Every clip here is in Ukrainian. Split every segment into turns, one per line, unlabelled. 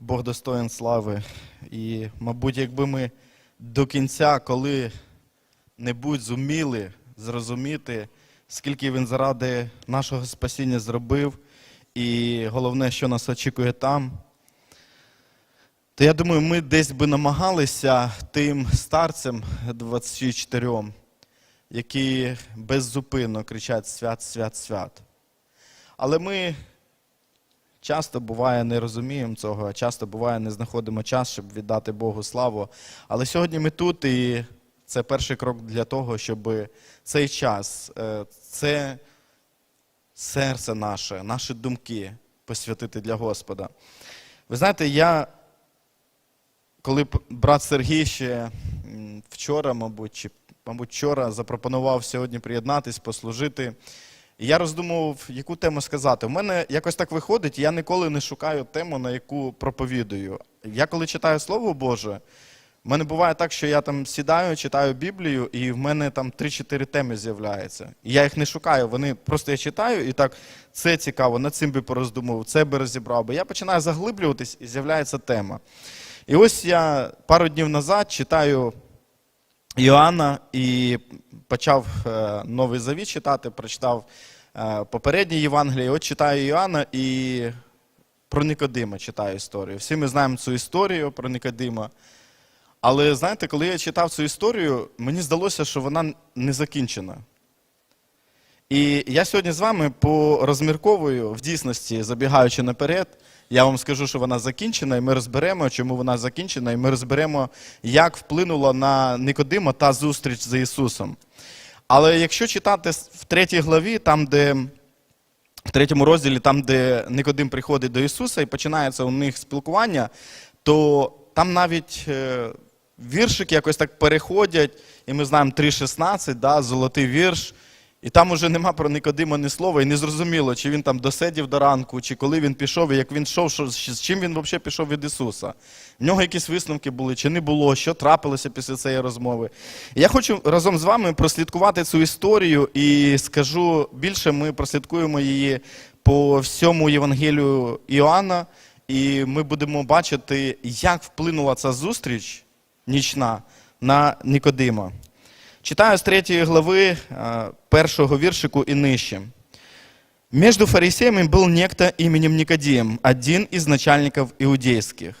Бог достоин слави. І, мабуть, якби ми до кінця коли-небудь зуміли зрозуміти, скільки він заради нашого спасіння зробив, і головне, що нас очікує там, то я думаю, ми десь би намагалися тим старцям 24, які беззупинно кричать свят, свят, свят. Але ми часто буває не розуміємо цього, часто буває не знаходимо час, щоб віддати Богу славу. Але сьогодні ми тут, і це перший крок для того, щоб цей час, е, це серце наше, наші думки посвятити для Господа. Ви знаєте, я, коли брат Сергій ще вчора, мабуть, чи, мабуть, вчора запропонував сьогодні приєднатись, послужити. І я роздумував, яку тему сказати. У мене якось так виходить, я ніколи не шукаю тему, на яку проповідую. Я коли читаю Слово Боже, в мене буває так, що я там сідаю, читаю Біблію, і в мене там 3-4 теми з'являються. І я їх не шукаю. Вони просто я читаю, і так це цікаво, над цим би пороздумував, це би розібрав би. Я починаю заглиблюватись, і з'являється тема. І ось я пару днів назад читаю Іоанна і почав е, Новий Завіт читати, прочитав е, попереднє Євангеліє. От читаю Іоанна і про Никодима читаю історію. Всі ми знаємо цю історію про Никодима. Але знаєте, коли я читав цю історію, мені здалося, що вона не закінчена. І я сьогодні з вами порозмірковую в дійсності, забігаючи наперед, я вам скажу, що вона закінчена, і ми розберемо, чому вона закінчена, і ми розберемо, як вплинула на Никодима та зустріч з Ісусом. Але якщо читати в третій главі, там, де в третьому розділі, там, де Никодим приходить до Ісуса і починається у них спілкування, то там навіть е, віршики якось так переходять, і ми знаємо 3.16, да, золотий вірш. І там уже нема про Никодима ні слова, і не зрозуміло, чи він там досидів до ранку, чи коли він пішов, і як він йшов, з чим він взагалі пішов від Ісуса. В нього якісь висновки були, чи не було, що трапилося після цієї розмови. І я хочу разом з вами прослідкувати цю історію і скажу більше, ми прослідкуємо її по всьому Євангелію Іоанна, і ми будемо бачити, як вплинула ця зустріч нічна на Никодима. Читаю з третьої глави е, першого віршику і нижче. Между фарисеями был некто именем Никодим, один із начальників іудейських.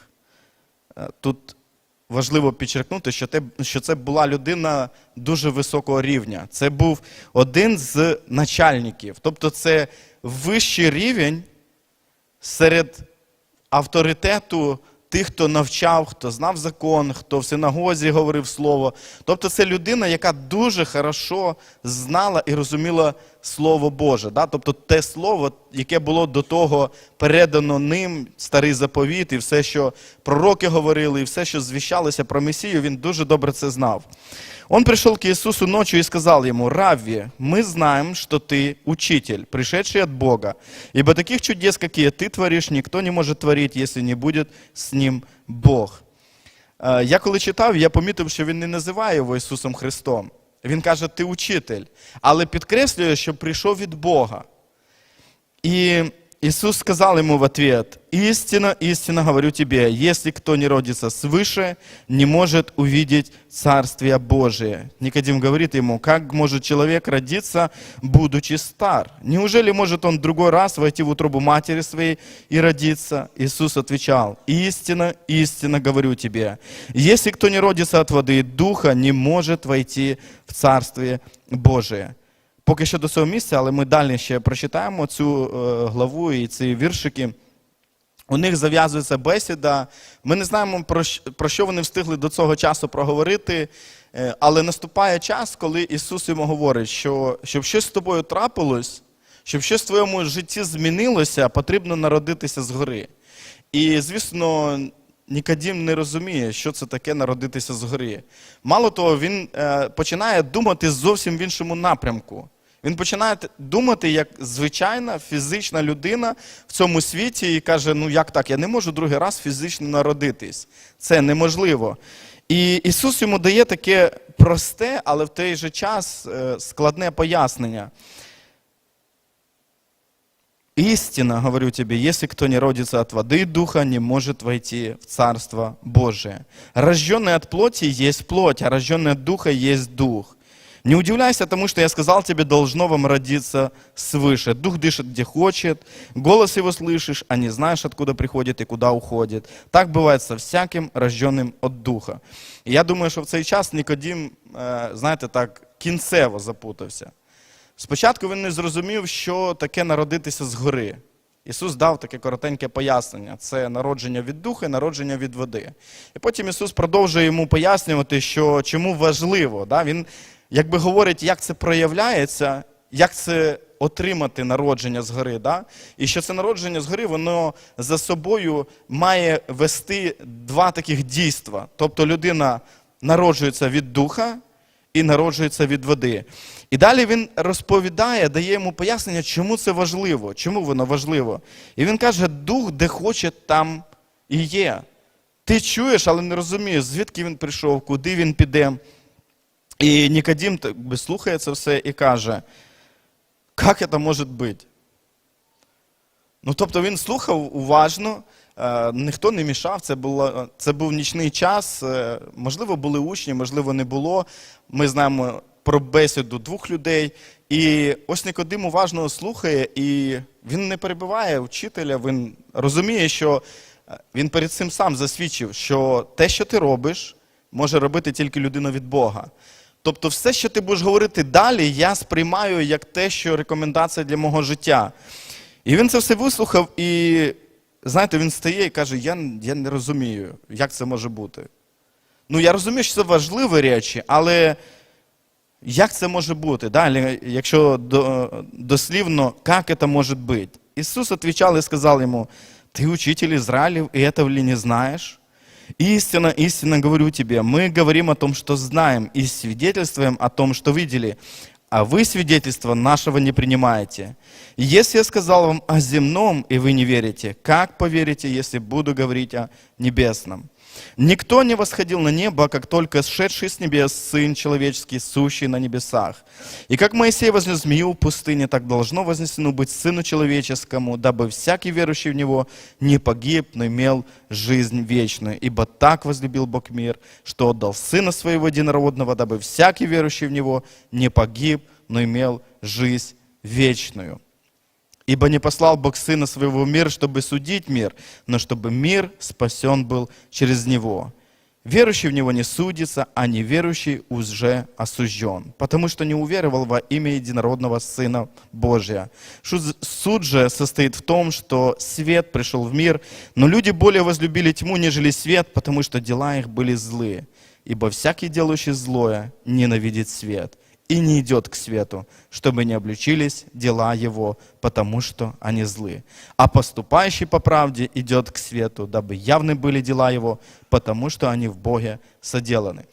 Е, Тут важливо підчеркнути, що це була людина дуже високого рівня. Це був один з начальників. Тобто це вищий рівень серед авторитету тих, хто навчав, хто знав закон, хто в синагозі говорив слово. Тобто це людина, яка дуже хорошо знала і розуміла Слово Боже. Да? Тобто те слово, яке було до того передано ним, старий заповіт, і все, що пророки говорили, і все, що звіщалося про Месію, він дуже добре це знав. Он пришел к Иисусу ночью и сказал ему, «Равви, мы знаем, что ты учитель, пришедший от Бога, ибо таких чудес, какие ты творишь, никто не может творить, если не будет с ним Бог». Е, Я коли читав, я помітив, що він не називає його Ісусом Христом. Він каже, ти учитель, але підкреслює, що прийшов від Бога. И Иисус сказал ему в ответ, «Истинно, истинно говорю тебе, если кто не родится свыше, не может увидеть Царствие Божие». Никодим говорит ему, «Как может человек родиться, будучи стар? Неужели может он другой раз войти в утробу матери своей и родиться?» Иисус отвечал, «Истинно, истинно говорю тебе, если кто не родится от воды и духа, не может войти в Царствие Божие». Поки що до цього місця, але ми далі ще прочитаємо цю е, главу і ці віршики. У них зав'язується бесіда. Ми не знаємо, про, що вони встигли до цього часу проговорити, е, але наступає час, коли Ісус йому говорить, що щоб щось з тобою трапилось, щоб щось в твоєму житті змінилося, потрібно народитися згори. І, звісно, Нікодім не розуміє, що це таке народитися згори. Мало того, він е, починає думати зовсім в іншому напрямку. Він починає т- думати як звичайна фізична людина в цьому світі і каже: ну як так, я не можу другий раз фізично народитись. Це неможливо. І Ісус йому дає таке просте, але в той же час е, складне пояснення. Истинно говорю тебе, если кто не родится от воды и духа, не может войти в Царство Божие. Рожденный от плоти есть плоть, а рожденный от духа есть дух. Не удивляйся тому, что я сказал тебе, должно вам родиться свыше. Дух дышит, где хочет, голос его слышишь, а не знаешь, откуда приходит и куда уходит. Так бывает со всяким рожденным от духа. І я думаю, що в цей час Нікодім, е, знаєте, так кінцево запутався. Спочатку він не зрозумів, що таке народитися згори. Ісус дав таке коротеньке пояснення: це народження від духа і народження від води. І потім Ісус продовжує йому пояснювати, що чому важливо. Да? Він якби говорить, як це проявляється, як це отримати народження згори. Да? І що це народження згори, воно за собою має вести два таких дійства. Тобто людина народжується від духа і народжується від води. І далі він розповідає, дає йому пояснення, чому це важливо, чому воно важливо. І він каже: дух, де хоче, там і є. Ти чуєш, але не розумієш, звідки він прийшов, куди він піде. І Нікодім слухає це все і каже, як це може бути? Ну, тобто він слухав уважно, е, ніхто не мішав, це, було, це був нічний час, е, можливо, були учні, можливо, не було. Ми знаємо про бесіду двох людей. І ось Нікодим уважно слухає, і він не перебиває вчителя, він розуміє, що е, він перед цим сам засвідчив, що те, що ти робиш, може робити тільки людина від Бога. Тобто, все, що ти будеш говорити далі, я сприймаю як те, що рекомендація для мого життя. І він це все вислухав, і знаєте, він стає і каже: Я, я не розумію, як це може бути. Ну, я розумію, що це важливі речі, але як це може бути? Далі, якщо до, дослівно, як це може бути? Ісус відповідав і сказав йому: Ти учитель Ізраїлів, і ли не знаєш? Истинно, истинно говорю тебе, мы говорим о том, что знаем, и свидетельствуем о том, что видели, а вы свидетельства нашего не принимаете. И если я сказал вам о земном, и вы не верите, как поверите, если буду говорить о небесном? Никто не восходил на небо, как только сшедший с небес Сын Человеческий, сущий на небесах. И как Моисей вознес змею в пустыне, так должно вознесено быть Сыну Человеческому, дабы всякий верующий в Него не погиб, но имел жизнь вечную. Ибо так возлюбил Бог мир, что отдал Сына Своего Единородного, дабы всякий верующий в Него не погиб, но имел жизнь вечную. Ибо не послал Бог Сына Своего в мир, чтобы судить мир, но чтобы мир спасен был через Него. Верующий в Него не судится, а неверующий уже осужден, потому что не уверовал во имя единородного Сына Божия. Суд же состоит в том, что свет пришел в мир, но люди более возлюбили тьму, нежели свет, потому что дела их были злые. Ибо всякий делающий злое ненавидит свет и не идет к свету, чтобы не обличились дела его, потому что они злы. А поступающий по правде идет к свету, дабы явны были дела его, потому что они в Боге соделаны.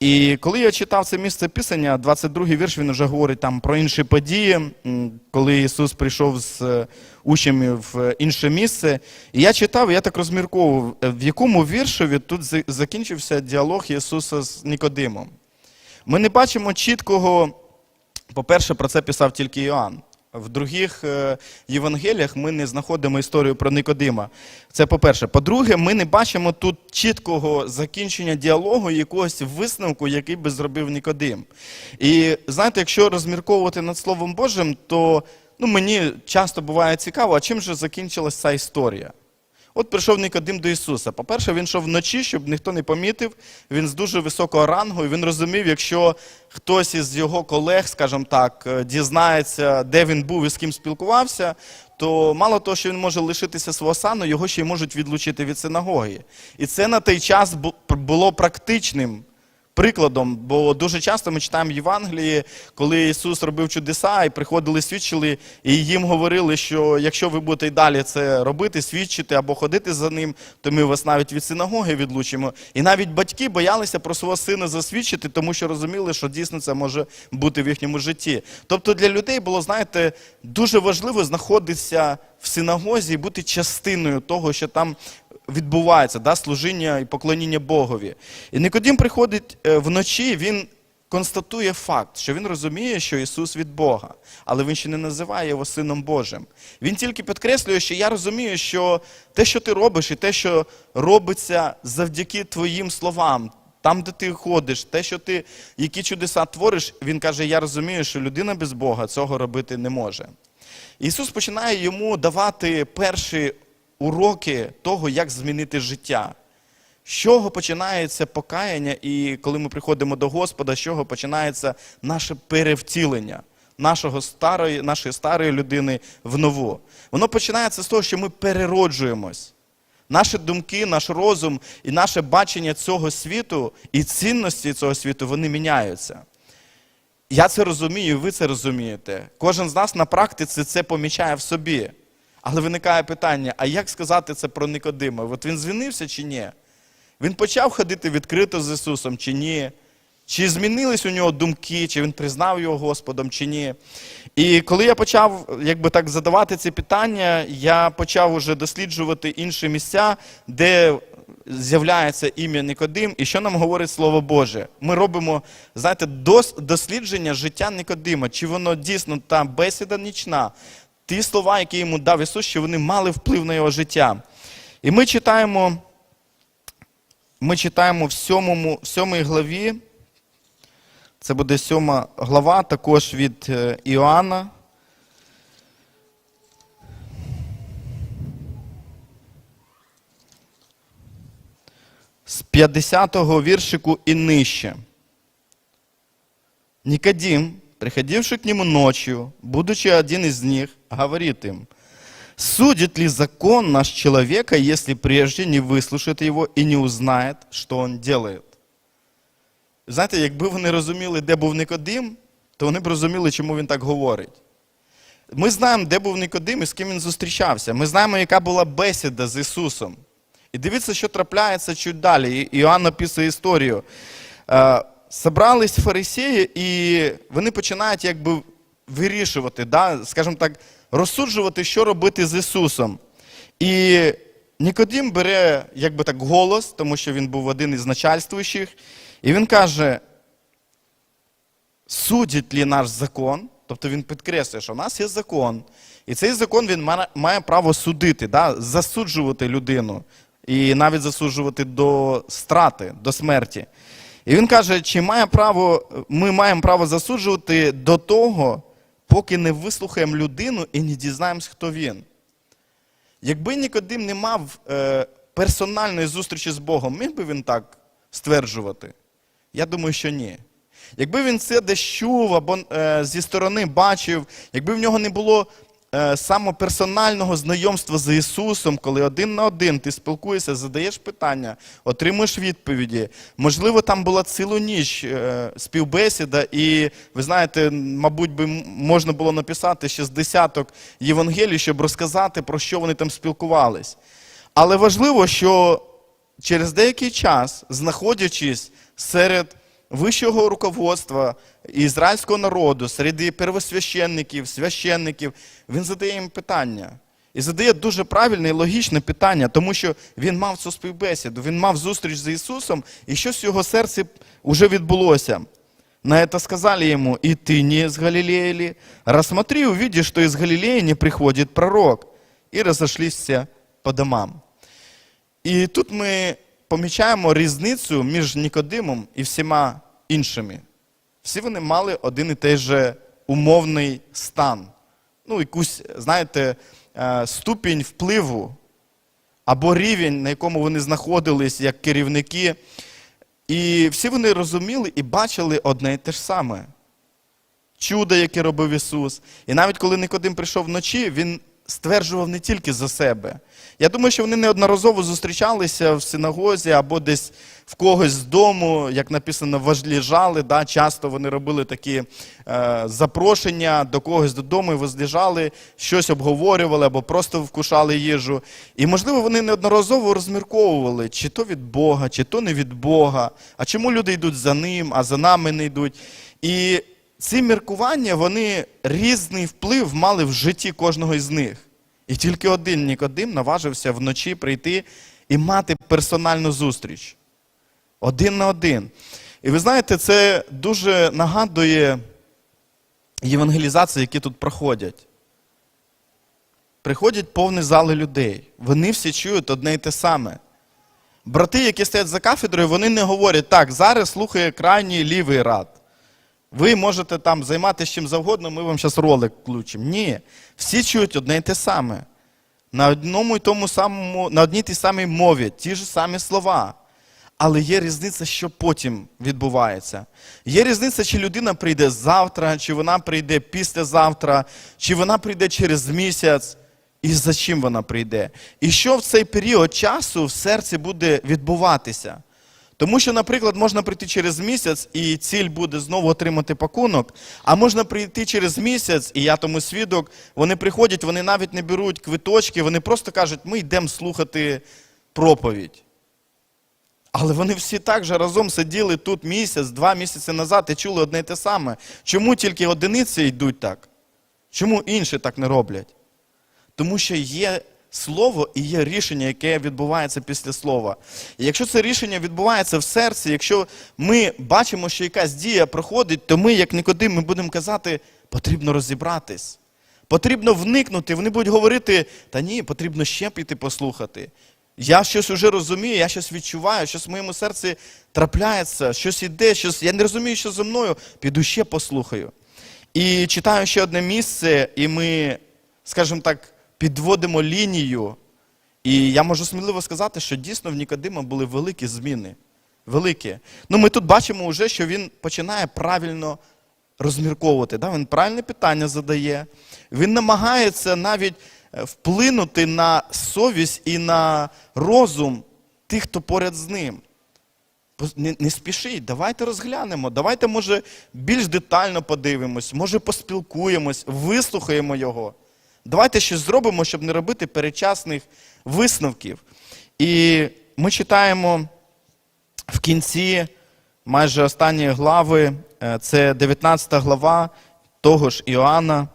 І коли я читав це місце писання, 22-й вірш, він вже говорить там про інші події, м, коли Ісус прийшов з е, учнями в е, інше місце. І я читав, і я так розмірковував, е, в якому віршові тут за- закінчився діалог Ісуса з Нікодимом. Ми не бачимо чіткого, по-перше, про це писав тільки Іоанн. В других е, Євангеліях ми не знаходимо історію про Никодима. Це по-перше. По-друге, ми не бачимо тут чіткого закінчення діалогу, якогось висновку, який би зробив Нікодим. І знаєте, якщо розмірковувати над Словом Божим, то ну, мені часто буває цікаво, а чим же закінчилась ця історія? От прийшов Нікодим до Ісуса. По-перше, він йшов вночі, щоб ніхто не помітив. Він з дуже високого рангу, і він розумів, якщо хтось із його колег, скажімо так, е, дізнається, де він був і з ким спілкувався, то мало того, що він може лишитися свого сану, його ще й можуть відлучити від синагоги. І це на той час було практичним прикладом, бо дуже часто ми читаємо Євангелії, коли Ісус робив чудеса і приходили, свідчили, і їм говорили, що якщо ви будете й далі це робити, свідчити або ходити за ним, то ми вас навіть від синагоги відлучимо. І навіть батьки боялися про свого сина засвідчити, тому що розуміли, що дійсно це може бути в їхньому житті. Тобто для людей було, знаєте, дуже важливо знаходитися в синагозі і бути частиною того, що там відбувається, да, служіння і поклоніння Богові. І Никодим приходить е, вночі, він констатує факт, що він розуміє, що Ісус від Бога, але він ще не називає його Сином Божим. Він тільки підкреслює, що я розумію, що те, що ти робиш, і те, що робиться завдяки твоїм словам, там, де ти ходиш, те, що ти, які чудеса твориш, він каже: Я розумію, що людина без Бога цього робити не може. Ісус починає йому давати перші уроки того, як змінити життя. З чого починається покаяння, і коли ми приходимо до Господа, з чого починається наше перевтілення нашого старої, нашої старої людини в нову. Воно починається з того, що ми перероджуємось. Наші думки, наш розум і наше бачення цього світу і цінності цього світу вони міняються. Я це розумію, ви це розумієте. Кожен з нас на практиці це помічає в собі. Але виникає питання: а як сказати це про Никодима? От він звінився чи ні? Він почав ходити відкрито з Ісусом чи ні? Чи змінились у нього думки, чи він признав його Господом, чи ні? І коли я почав якби так задавати ці питання, я почав уже досліджувати інші місця, де з'являється ім'я Никодим, і що нам говорить Слово Боже. Ми робимо, знаєте, дослідження життя Никодима, чи воно дійсно та бесіда нічна, ті слова, які йому дав Ісус, що вони мали вплив на його життя. І ми читаємо, ми читаємо в сьомому, в сьомій главі. Це буде сьома глава, також від е, Іоанна. З 50-го віршику і нижче. Никодим, приходивший к нему ночью, будучи один из них, говорит им, судит ли закон наш человека, если прежде не выслушает его и не узнает, что он делает? Знаєте, якби вони розуміли, де був Никодим, то вони б розуміли, чому він так говорить. Ми знаємо, де був Никодим і з ким він зустрічався. Ми знаємо, яка була бесіда з Ісусом. І дивіться, що трапляється чуть далі. Іоанн описує історію. Собрались фарисеї, і вони починають якби вирішувати, да, скажімо так, розсуджувати, що робити з Ісусом. І Нікодим бере якби так голос, тому що він був один із начальствуючих, і він каже: судить ли наш закон? Тобто він підкреслює, що в нас є закон, і цей закон він має право судити, да, засуджувати людину, і навіть засуджувати до страти, до смерті. І він каже, чи має право, ми маємо право засуджувати до того, поки не вислухаємо людину і не дізнаємось, хто він. Якби Нікодим не мав е, персональної зустрічі з Богом, міг би він так стверджувати? Я думаю, що ні. Якби він це десь чув або е, зі сторони бачив, якби в нього не було самоперсонального знайомства з Ісусом, коли один на один ти спілкуєшся, задаєш питання, отримуєш відповіді. Можливо, там була цілу ніч е, співбесіда, і ви знаєте, мабуть, би можна було написати ще з десяток Євангелій, щоб розказати, про що вони там спілкувались. Але важливо, що через деякий час, знаходячись серед вищого руководства ізраїльського народу, серед первосвященників, священників, він задає їм питання. І задає дуже правильне і логічне питання, тому що він мав цю співбесіду, він мав зустріч з Ісусом, і щось в його серці вже відбулося. На это сказали ему, и ты не из Галилеи ли? Рассмотри, увидишь, что из Галилеи не приходит пророк. И разошлись по домам. І тут ми помічаємо різницю між Нікодимом і всіма іншими. Всі вони мали один і той же умовний стан. Ну, якусь, знаєте, е, ступінь впливу або рівень, на якому вони знаходились як керівники. І всі вони розуміли і бачили одне і те ж саме. Чудо, яке робив Ісус. І навіть коли Никодим прийшов вночі, він стверджував не тільки за себе. Я думаю, що вони неодноразово зустрічалися в синагозі або десь в когось з дому, як написано, возліжали. Да? Часто вони робили такі е, запрошення до когось додому і возліжали, щось обговорювали або просто вкушали їжу. І, можливо, вони неодноразово розмірковували, чи то від Бога, чи то не від Бога, а чому люди йдуть за ним, а за нами не йдуть. І ці міркування, вони різний вплив мали в житті кожного із них. І тільки один Нікодим наважився вночі прийти і мати персональну зустріч. Один на один. І ви знаєте, це дуже нагадує євангелізації, які тут проходять. Приходять повні зали людей. Вони всі чують одне й те саме. Брати, які стоять за кафедрою, вони не говорять, так, зараз слухає крайній лівий рад. Ви можете там займатися чим завгодно, ми вам зараз ролик включимо. Ні. Всі чують одне й те саме. На одному і тому самому, на одній тій самій мові, ті ж самі слова. Але є різниця, що потім відбувається. Є різниця, чи людина прийде завтра, чи вона прийде післязавтра, чи вона прийде через місяць, і за чим вона прийде. І що в цей період часу в серці буде відбуватися. Тому що, наприклад, можна прийти через місяць, і ціль буде знову отримати пакунок, а можна прийти через місяць, і я тому свідок, вони приходять, вони навіть не беруть квиточки, вони просто кажуть, ми йдемо слухати проповідь. Але вони всі так же разом сиділи тут місяць, два місяці назад і чули одне й те саме. Чому тільки одиниці йдуть так? Чому інші так не роблять? Тому що є слово і є рішення, яке відбувається після слова. І якщо це рішення відбувається в серці, якщо ми бачимо, що якась дія проходить, то ми, як Никодим, ми будемо казати, потрібно розібратись. Потрібно вникнути. Вони будуть говорити, та ні, потрібно ще піти послухати. Я щось уже розумію, я щось відчуваю, щось в моєму серці трапляється, щось іде, щось. Я не розумію, що зі мною. Піду ще послухаю. І читаю ще одне місце, і ми, скажімо так, підводимо лінію. І я можу сміливо сказати, що дійсно в Нікодима були великі зміни. Великі. Ну, ми тут бачимо вже, що він починає правильно розмірковувати. Да? Він правильне питання задає. Він намагається навіть е, вплинути на совість і на розум тих, хто поряд з ним. Не, не спішіть, давайте розглянемо, давайте, може, більш детально подивимось, може, поспілкуємось, вислухаємо його. Давайте щось зробимо, щоб не робити перечасних висновків. І ми читаємо в кінці майже останньої глави, е, це 19 глава того ж Іоанна,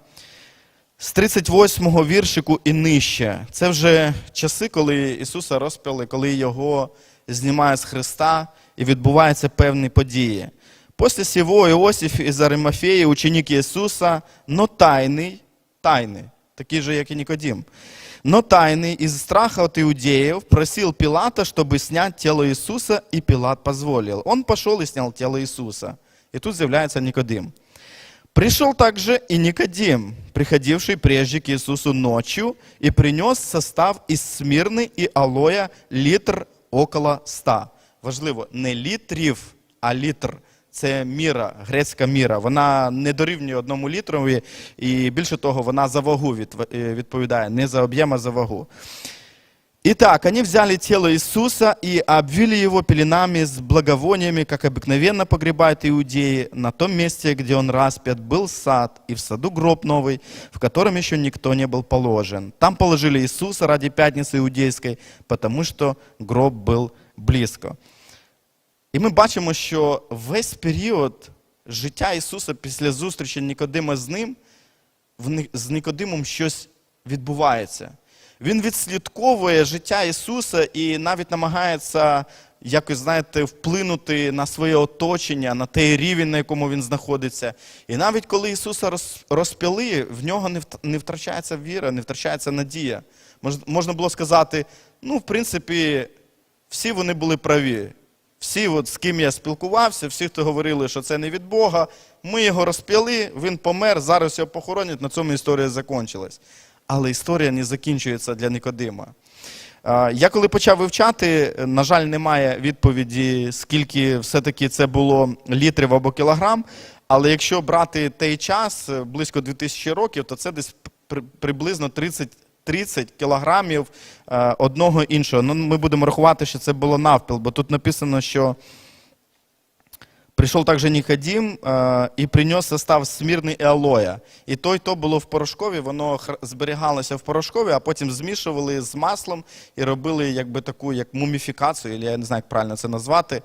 з 38-го віршику і нижче. Це вже часи, коли Ісуса розпяли, коли Його знімають з Христа і відбуваються певні події. Після сего Іосиф із Аримафеї, ученик Ісуса, но тайний, тайний, такий же, як і Никодим, но тайный из страха от иудеев просил Пилата, чтобы снять тело Иисуса, и Пилат позволил. Он пошел и снял тело Иисуса. И тут заявляется Никодим. Пришел также и Никодим, приходивший прежде к Иисусу ночью, и принес состав из смирны и алоя литр около ста. Важливо, не літрів, а літр. Це міра, грецька міра. Вона не дорівнює одному літрові, і більше того, вона за вагу відв- е, відповідає, не за об'єм, а за вагу. Итак, они взяли тело Иисуса и обвили его пеленами с благовониями, как обыкновенно погребают иудеи. На том месте, где он распят, был сад, и в саду гроб новый, в котором еще никто не был положен. Там положили Иисуса ради пятницы иудейской, потому что гроб был близко. І ми бачимо, що весь період життя Ісуса після зустрічі Нікодима з ним, з Нікодимом щось відбувається. Він відслідковує життя Ісуса і навіть намагається якось, знаєте, вплинути на своє оточення, на той рівень, на якому він знаходиться. І навіть коли Ісуса роз- розп'яли, в нього не втрачається віра, не втрачається надія. Можна було сказати, ну, в принципі, всі вони були праві. Всі, от, з ким я спілкувався, всі, хто говорили, що це не від Бога, ми його розп'яли, він помер, зараз його похоронять, на цьому історія закінчилась. Але історія не закінчується для Никодима. Я коли почав вивчати, на жаль, немає відповіді, скільки все-таки це було літрів або кілограм. Але якщо брати той час, близько 2000 років, то це десь при- приблизно 30 30 кілограмів е, одного іншого. Ну, ми будемо рахувати, що це було навпіл, бо тут написано, що прийшов також Нікодім е, і приніс состав смірний і алоя. І то, і то було в порошкові, воно зберігалося в порошкові, а потім змішували з маслом і робили якби таку як муміфікацію, я не знаю, як правильно це назвати.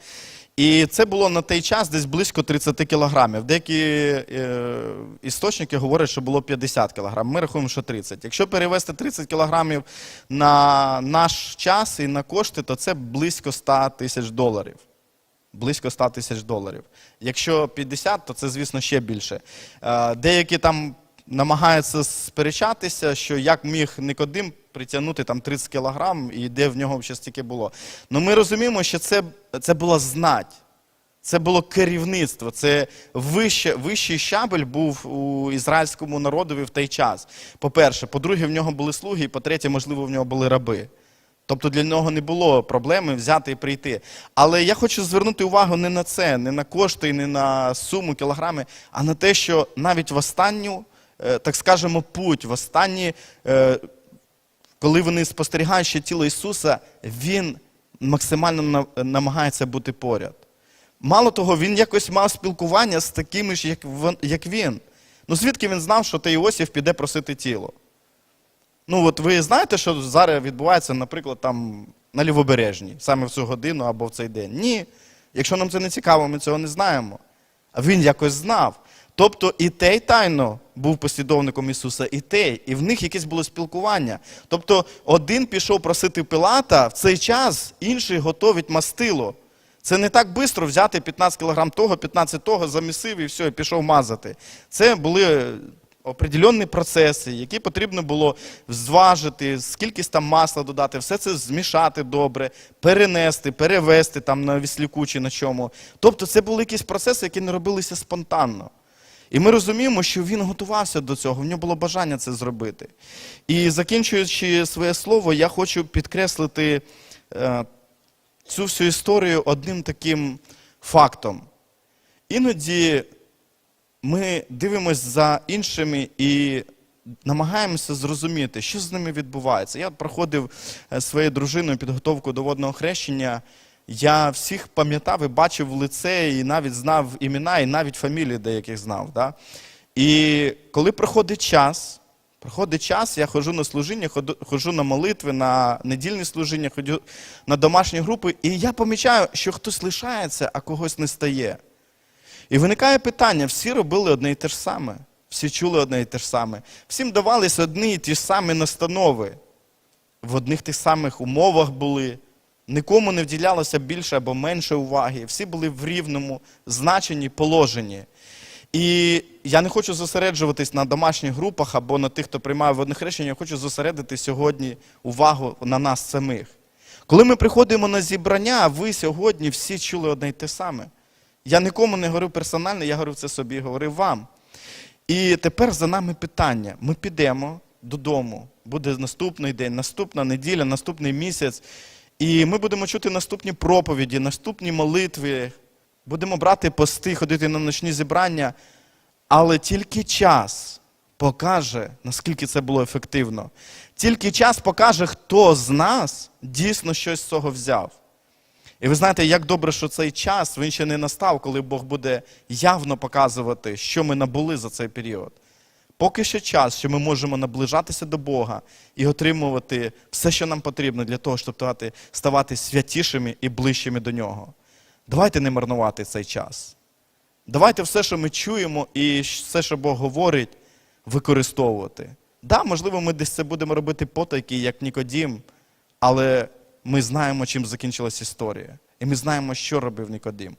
І це було на той час десь близько 30 кілограмів. Деякі е, істочники говорять, що було 50 кілограм. Ми рахуємо, що 30. Якщо перевести 30 кілограмів на наш час і на кошти, то це близько 100 тисяч доларів. близько 100 тисяч доларів. Якщо 50, то це, звісно, ще більше. Е, Деякі там намагаються сперечатися, що як міг Никодим притягнути там 30 кілограм і де в нього ще стільки було. Ну ми розуміємо, що це, це була знать. Це було керівництво, це вище, вищий щабель був у ізраїльському народові в той час. По-перше, по-друге, в нього були слуги, і по-третє, можливо, в нього були раби. Тобто для нього не було проблеми взяти і прийти. Але я хочу звернути увагу не на це, не на кошти, не на суму кілограми, а на те, що навіть в останню, так скажемо, путь, в останні, е, коли вони спостерігають ще тіло Ісуса, Він максимально намагається бути поряд. Мало того, він якось мав спілкування з такими ж, як він. Ну звідки він знав, що той Іосиф піде просити тіло? Ну, от ви знаєте, що зараз відбувається, наприклад, там на Лівобережній, саме в цю годину або в цей день? Ні. Якщо нам це не цікаво, ми цього не знаємо. А він якось знав. Тобто і той тайно був послідовником Ісуса, і той, і в них якесь було спілкування. Тобто один пішов просити Пилата в цей час, інший готовить мастило. Це не так швидко взяти 15 кг того, 15 того, замісив і все, і пішов мазати. Це були определенні процеси, які потрібно було зважити, скількись там масла додати, все це змішати добре, перенести, перевести там на віслюку чи на чому. Тобто це були якісь процеси, які не робилися спонтанно. І ми розуміємо, що він готувався до цього, в нього було бажання це зробити. І закінчуючи своє слово, я хочу підкреслити е, цю всю історію одним таким фактом. Іноді ми дивимося за іншими і намагаємося зрозуміти, що з ними відбувається. Я проходив е, своєю дружиною підготовку до водного хрещення. Я всіх пам'ятав і бачив в лице, і навіть знав імена, і навіть фамілії деяких знав. Да? І коли проходить час, проходить час, я ходжу на служіння, ходжу на молитви, на недільні служіння, ходжу на домашні групи, і я помічаю, що хтось лишається, а когось не стає. І виникає питання: всі робили одне і те ж саме, всі чули одне і те ж саме, всім давались одні і ті ж самі настанови, в одних тих самих умовах були, нікому не вділялося більше або менше уваги, всі були в рівному значенні, положенні. І я не хочу зосереджуватись на домашніх групах або на тих, хто приймає водне хрещення, я хочу зосередити сьогодні увагу на нас самих. Коли ми приходимо на зібрання, ви сьогодні всі чули одне й те саме. Я нікому не говорив персонально, я говорив це собі, говорив вам. І тепер за нами питання. Ми підемо додому. Буде наступний день, наступна неділя, наступний місяць. І ми будемо чути наступні проповіді, наступні молитви. Будемо брати пости, ходити на ночні зібрання. Але тільки час покаже, наскільки це було ефективно. Тільки час покаже, хто з нас дійсно щось з цього взяв. І ви знаєте, як добре, що цей час він ще не настав, коли Бог буде явно показувати, що ми набули за цей період. Поки що час, що ми можемо наближатися до Бога і отримувати все, що нам потрібно для того, щоб ставати, святішими і ближчими до нього. Давайте не марнувати цей час. Давайте все, що ми чуємо, і все, що Бог говорить, використовувати. Да, можливо, ми десь це будемо робити потайки, як Нікодім, але ми знаємо, чим закінчилась історія. І ми знаємо, що робив Нікодим.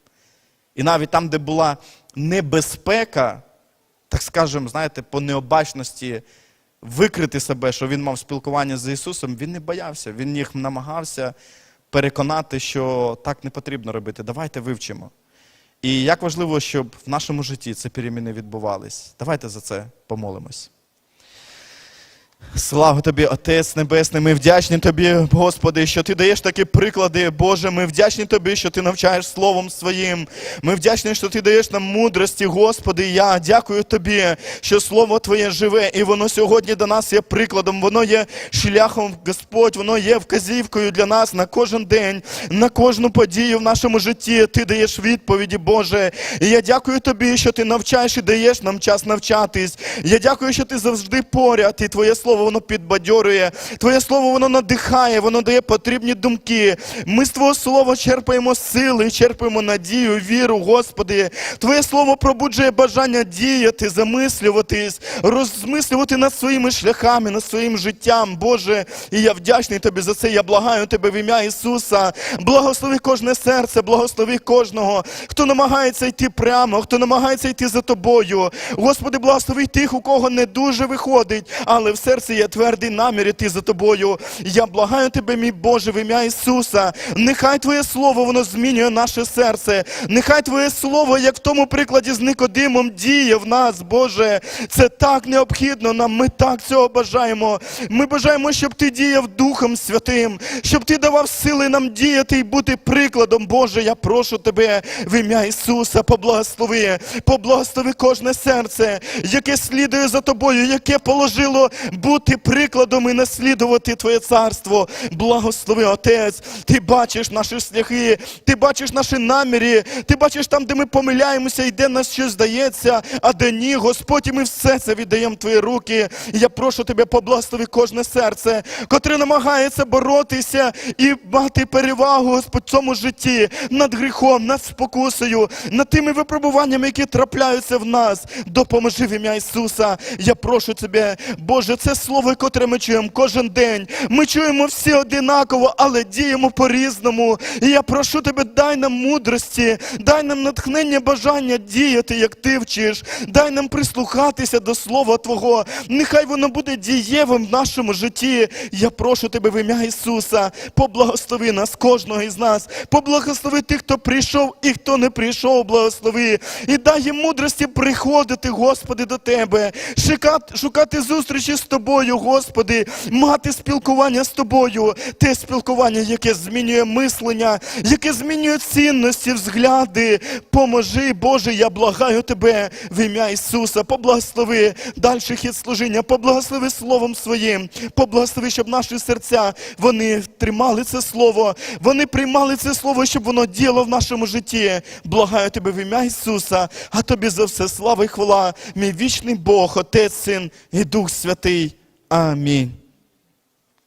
І навіть там, де була небезпека, так скажемо, знаєте, по необачності викрити себе, що він мав спілкування з Ісусом, він не боявся. Він їх намагався переконати, що так не потрібно робити. Давайте вивчимо. І як важливо, щоб в нашому житті ці переміни відбувались. Давайте за це помолимось. Слава тобі, Отець Небесний, ми вдячні тобі, Господи, що ти даєш такі приклади, Боже. Ми вдячні тобі, що ти навчаєш Словом Своїм. Ми вдячні, що ти даєш нам мудрості, Господи. Я дякую тобі, що Слово Твоє живе, і воно сьогодні до нас є прикладом, воно є шляхом, Господь, воно є вказівкою для нас на кожен день, на кожну подію в нашому житті. Ти даєш відповіді, Боже. І я дякую тобі, що ти навчаєш і даєш нам час навчатись. Я дякую, що ти завжди поряд, і Твоє Слово слово воно підбадьорює, Твоє слово воно надихає, воно дає потрібні думки. Ми з Твого слова черпаємо сили, черпаємо надію, віру, Господи. Твоє слово пробуджує бажання діяти, замислюватись, розмислювати над своїми шляхами, над своїм життям, Боже. І я вдячний Тобі за це. Я благаю Тебе в ім'я Ісуса. Благослови кожне серце, благослови кожного, хто намагається йти прямо, хто намагається йти за тобою. Господи, благослови тих, у кого не дуже виходить, але в серці є твердий намір іти за тобою. Я благаю тебе, мій Боже, в ім'я Ісуса. Нехай Твоє Слово воно змінює наше серце. Нехай Твоє Слово, як в тому прикладі з Никодимом, діє в нас, Боже. Це так необхідно нам. Ми так цього бажаємо. Ми бажаємо, щоб Ти діяв Духом Святим, щоб Ти давав сили нам діяти і бути прикладом. Боже, я прошу Тебе в ім'я Ісуса, поблагослови, поблагослови кожне серце, яке слідує за тобою, яке положило бути прикладом і наслідувати Твоє царство. Благослови, Отець. Ти бачиш наші шляхи, ти бачиш наші наміри, ти бачиш там, де ми помиляємося і де нас щось здається, а де ні, Господь, і ми все це віддаємо в Твої руки. І я прошу Тебе, поблагослови кожне серце, котре намагається боротися і мати перевагу, Господь, в цьому житті над гріхом, над спокусою, над тими випробуваннями, які трапляються в нас. Допоможи в ім'я Ісуса. Я прошу Тебе, Боже, це слово, котре ми чуємо кожен день. Ми чуємо всі одинаково, але діємо по-різному. І я прошу Тебе, дай нам мудрості, дай нам натхнення, бажання діяти, як Ти вчиш. Дай нам прислухатися до Слова Твого. Нехай воно буде дієвим в нашому житті. Я прошу Тебе в ім'я Ісуса. Поблагослови нас, кожного із нас. Поблагослови тих, хто прийшов і хто не прийшов, благослови. І дай їм мудрості приходити, Господи, до Тебе, шукати зустрічі з Тобою, Господи, мати спілкування з Тобою, те спілкування, яке змінює мислення, яке змінює цінності, взгляди. Поможи, Боже, я благаю Тебе в ім'я Ісуса. Поблагослови дальший хід служіння, поблагослови Словом Своїм, поблагослови, щоб наші серця вони тримали це слово, вони приймали це слово, щоб воно діяло в нашому житті. Благаю Тебе в ім'я Ісуса, а Тобі за все слава і хвала, мій вічний Бог, Отець, Син і Дух Святий. Amém.